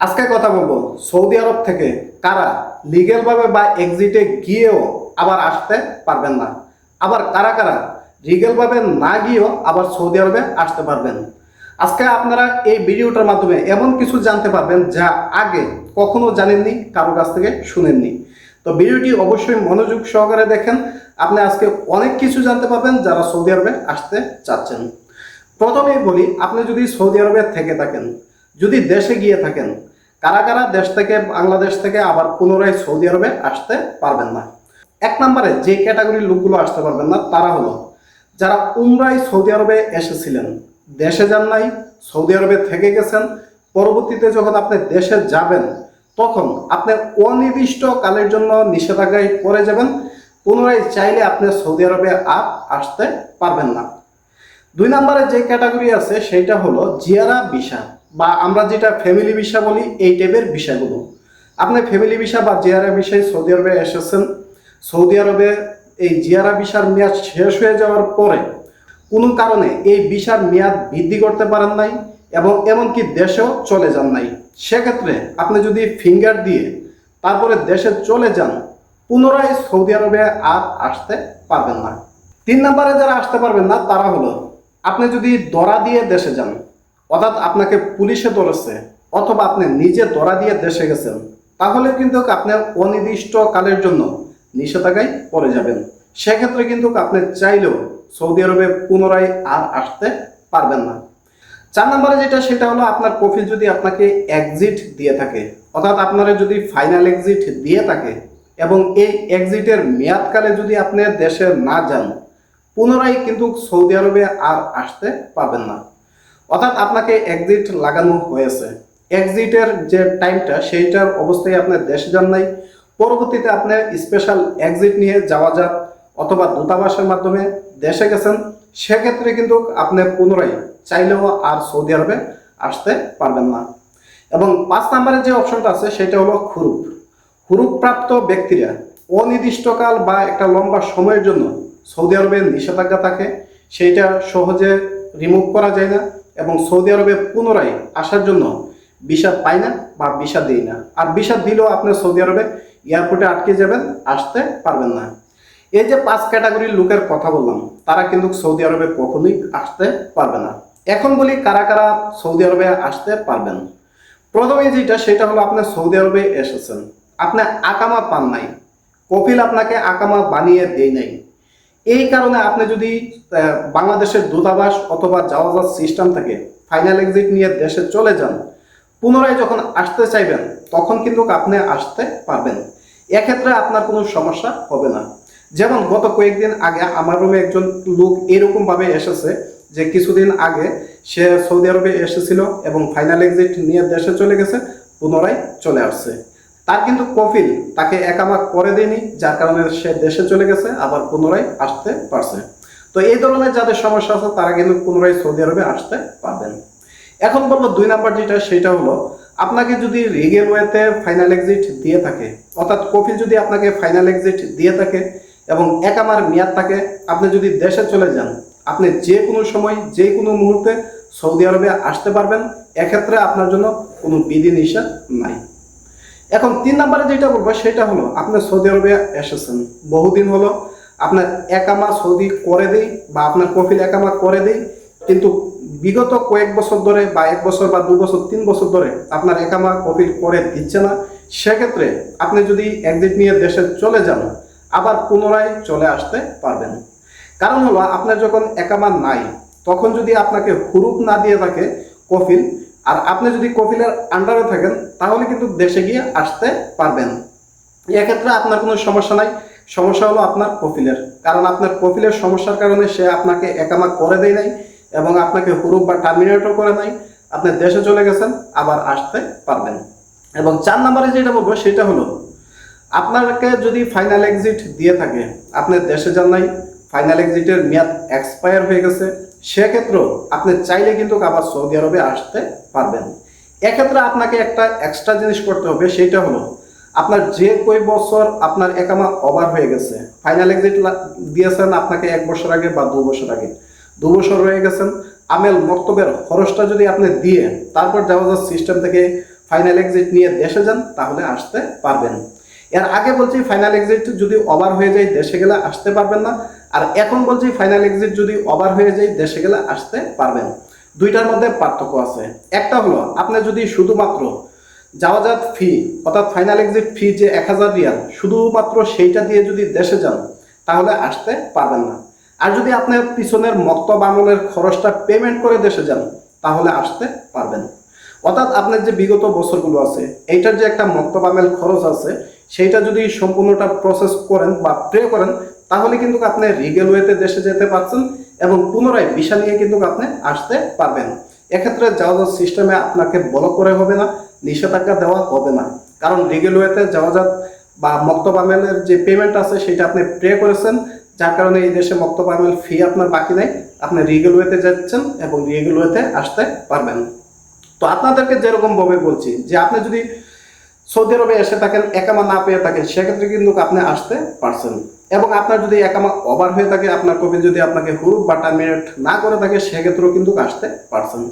আজকে কথা বলব, সৌদি আরব থেকে কারা লিগেল ভাবে বা এক্সিটে গিয়েও আবার আসতে পারবেন না? আবার কারা কারা লিগেল ভাবে না গিয়েও আবার সৌদি আরবে আসতে পারবেন? আজকে আপনারা এই ভিডিওটার মাধ্যমে এমন কিছু জানতে পারবেন যা আগে কখনো জানেননি, কারও কাছ থেকে শুনেননি। তো ভিডিওটি অবশ্যই মনোযোগ সহকারে দেখেন। আপনি আজকে অনেক কিছু জানতে পারবেন যারা সৌদি আরবে আসতে চাচ্ছেন। প্রথমেই বলি, আপনি যদি সৌদি আরবে থেকে থাকেন, যদি দেশে গিয়ে থাকেন কারা কারা দেশ থেকে, বাংলাদেশ থেকে আবার পুনরায় সৌদি আরবে আসতে পারবেন না? এক নম্বরে যে ক্যাটাগরির লোকগুলো আসতে পারবেন না, তারা হলো যারা উমরাই সৌদি আরবে এসেছিলেন, দেশে যান নাই, সৌদি আরবে থেকে গেছেন, পরবর্তীতে যখন আপনি দেশে যাবেন, তখন আপনি অনির্দিষ্ট কালের জন্য নিষেধাজ্ঞায় পড়ে যাবেন, পুনরায় চাইলে আপনি সৌদি আরবে আর আসতে পারবেন না। দুই নম্বরে যে ক্যাটাগরি আছে সেটা হলো জিয়ারা ভিসা। বা আমরা যেটা ফ্যামিলি ভিসা বলি, এই টাইপের ভিসাগুলো আপনি ফ্যামিলি ভিসা বা জিয়ারা ভিসায় সৌদি আরবে এসেছেন সৌদি আরবে এই জিয়ারা ভিসার মেয়াদ শেষ হয়ে যাওয়ার পরে কোনো কারণে এই ভিসার মেয়াদ বৃদ্ধি করতে পারেন নাই এবং এমনকি দেশেও চলে যান নাই। সেক্ষেত্রে আপনি যদি ফিঙ্গার দিয়ে তারপরে দেশে চলে যান, পুনরায় সৌদি আরবে আর আসতে পারবেন না। তিন নম্বরে যারা আসতে পারবেন না, তারা হলো, আপনি যদি দরা দিয়ে দেশে যান অর্থাৎ আপনাকে পুলিশে ধরেছে অথবা আপনি নিজে ধরা দিয়ে দেশে গেছেন, তাহলে কিন্তু আপনি অনির্দিষ্ট কালের জন্য নিষেধাজ্ঞায় পড়ে যাবেন। সেক্ষেত্রে কিন্তু আপনি চাইলেও সৌদি আরবে পুনরায় আর আসতে পারবেন না। চার নম্বরে যেটা, সেটা হলো আপনার কফিল যদি আপনাকে এক্সিট দিয়ে থাকে, অর্থাৎ আপনারা যদি ফাইনাল এক্সিট দিয়ে থাকে এবং এই এক্সিটের মেয়াদকালে যদি আপনি দেশে না যান, পুনরায় কিন্তু সৌদি আরবে আর আসতে পারবেন না। অর্থাৎ আপনাকে এক্সিট লাগানো হয়েছে। এক্সিটের যে টাইমটা সেইটার অবস্থায় আপনার দেশে যান নাই। পরবর্তীতে আপনি স্পেশাল এক্সিট নিয়ে যাওয়া যাক অথবা দূতাবাসের মাধ্যমে দেশে গেছেন, সেক্ষেত্রে কিন্তু আপনি পুনরায় চাইলেও আর সৌদি আরবে আসতে পারবেন না। এবং পাঁচ নম্বরের যে অপশনটা আছে, সেটা হলো খুরুপ হুরুপ্রাপ্ত ব্যক্তিরা অনির্দিষ্টকাল বা একটা লম্বা সময়ের জন্য সৌদি আরবে নিষেধাজ্ঞা থাকে, সেইটা সহজে রিমুভ করা যায় না। এবং সৌদি আরবে পুনরায় আসার জন্য ভিসা পায় না বা ভিসা দেয় না। আর ভিসা দিলেও আপনি সৌদি আরবে এয়ারপোর্টে আটকে যাবেন, আসতে পারবেন না। এই যে পাঁচ ক্যাটাগরির লোকের কথা বললাম, তারা কিন্তু সৌদি আরবে কখনোই আসতে পারবে না। এখন বলি কারা কারা সৌদি আরবে আসতে পারবেন? প্রথমে যেটা, সেটা হলো আপনি সৌদি আরবে এসেছেন। আপনি আকামা পান নাই। কপিল আপনাকে আকামা বানিয়ে দেয় নাই। এই কারণে আপনি যদি বাংলাদেশের দূতাবাস অথবা যাওয়া সিস্টেম থেকে ফাইনাল এক্সিট নিয়ে দেশে চলে যান, পুনরায় যখন আসতে চাইবেন, তখন কিন্তু আপনি আসতে পারবেন। এক্ষেত্রে আপনার কোনো সমস্যা হবে না। যেমন গত কয়েকদিন আগে আমার রুমে একজন লোক এরকম ভাবে এসেছে যে কিছুদিন আগে সে সৌদি আরবে এসেছিল এবং ফাইনাল এক্সিট নিয়ে দেশে চলে গেছে, পুনরায় চলে আসছে। তার কিন্তু কফিল, তাকে একামা করে দেয়নি, যার কারণে সে দেশে চলে গেছে, আবার পুনরায় আসতে পারছে। তো এই ধরনের যাদের সমস্যা আছে, তারা কিন্তু পুনরায় সৌদি আরবে আসতে পারবেন। এখন বলব দুই নাম্বার যেটা, সেটা হলো, আপনাকে যদি রিগেল ওয়েতে ফাইনাল এক্সিট দিয়ে থাকে, অর্থাৎ কফিল যদি আপনাকে ফাইনাল এক্সিট দিয়ে থাকে এবং একামার মেয়াদ থাকে, আপনি যদি দেশে চলে যান, আপনি যে কোনো সময়, যে কোনো মুহূর্তে সৌদি আরবে আসতে পারবেন, এক্ষেত্রে আপনার জন্য কোনো বিধি নিষেধ নাই। এখন তিন নম্বরে যেটা বলব, সেটা হলো আপনি সৌদি আরবে এসেছেন। বহুদিন হলো আপনার একামা সৌদি করে দেই বা আপনার কফিল একামা করে দেই, কিন্তু বিগত কয়েক বছর ধরে বা এক বছর বা দু বছর, তিন বছর ধরে আপনার একামা কফিল করে দিচ্ছে না। সেক্ষেত্রে আপনি যদি একদিক নিয়ে দেশে চলে যান, আবার পুনরায় চলে আসতে পারবেন। কারণ হলো আপনার যখন একামা নাই, তখন যদি আপনাকে হুরুপ না দিয়ে থাকে কফিল আর আপনি যদি কফিলের আন্ডারে থাকেন, তাহলে কিন্তু দেশে গিয়ে আসতে পারবেন। এক্ষেত্রে আপনার কোনো সমস্যা নাই। সমস্যা হলো আপনার কফিলের। কারণ আপনার কফিলের সমস্যার কারণে সে আপনাকে একামা করে দেয় নাই এবং আপনাকে হুরুপ বা টার্মিনেটর করে নাই। আপনি দেশে চলে গেছেন, আবার আসতে পারবেন। এবং চার নম্বরে যেটা বলব, সেটা হলো, আপনাকে যদি ফাইনাল এক্সিট দিয়ে থাকে আপনার দেশে যান নাই ফাইনাল এক্সিটের মেয়াদ এক্সপায়ার হয়ে গেছে সেক্ষেত্রেও আপনি চাইলে কিন্তু আবার সৌদি আরবে আসতে পারবেন। এক্ষেত্রে আপনাকে একটা এক্সট্রা জিনিস করতে হবে, সেটা হলো আপনার যে কই বছর আপনার একামা ওভার হয়ে গেছে ফাইনাল এক্সিট দিয়েছেন আপনাকে এক বছর আগে বা দু বছর আগে। দু বছর রয়ে গেছেন, আমেল মক্তবের খরচটা যদি আপনি দিয়ে তারপর যাওয়া সিস্টেম থেকে ফাইনাল এক্সিট নিয়ে দেশে যান, তাহলে আসতে পারবেন। এর আগে বলছি ফাইনাল এক্সিট যদি ওভার হয়ে যায়, দেশে গেলে আসতে পারবেন না। আর এখন বলছি ফাইনাল এক্সিট যদি ওভার হয়ে যায়, দেশে গেলে আসতে পারবেন দুইটার মধ্যে পার্থক্য আছে। একটা হলো, আপনি যদি শুধুমাত্র যাওয়াজাত ফি অর্থাৎ ফাইনাল এক্সিট ফি যে এক হাজার রিয়াল, শুধুমাত্র সেইটা দিয়ে যদি দেশে যান, তাহলে আসতে পারবেন না। আর যদি আপনার পিছনের মক্তব আমলের খরচটা পেমেন্ট করে দেশে যান, তাহলে আসতে পারবেন। অর্থাৎ আপনার যে বিগত বছরগুলো আছে, এইটার যে একটা মক্তব আমেল খরচ আছে, সেইটা যদি সম্পূর্ণটা প্রসেস করেন বা প্রে করেন তাহলে কিন্তু আপনি রিগেল ওয়েতে দেশে যেতে পারছেন এবং পুনরায় ভিসা নিয়ে কিন্তু আপনি আসতে পারবেন। এক্ষেত্রে যাওয়া সিস্টেমে আপনাকে ব্লক করে হবে না, নিষেধাজ্ঞা দেওয়া হবে না। কারণ রিগেল ওয়েতে যাওয়া বা মক্তব আমেলের যে পেমেন্ট আছে, সেটা আপনি প্রে করেছেন, যার কারণে এই দেশে মক্তব আমেল ফি আপনার বাকি নেই। আপনি রিগেল ওয়েতে যাচ্ছেন এবং রিগেল ওয়েতে আসতে পারবেন। তো আপনাদেরকে যেরকমভাবে বলছি, যে আপনি যদি সৌদি আরবে এসে থাকেন, একামা না পেয়ে থাকেন, সেক্ষেত্রে কিন্তু আপনি আসতে পারছেন। এবং আপনার যদি একামা ওভার হয়ে থাকে, আপনার কবি যদি আপনাকে হুরুপ বা টার্মিনেট না করে থাকে, সেক্ষেত্রেও কিন্তু আসতে পারছেন।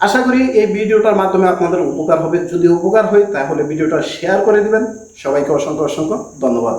আশা করি এই ভিডিওটার মাধ্যমে আপনাদের উপকার হবে। যদি উপকার হয়, তাহলে ভিডিওটা শেয়ার করে দিবেন। সবাইকে অসংখ্য অসংখ্য ধন্যবাদ।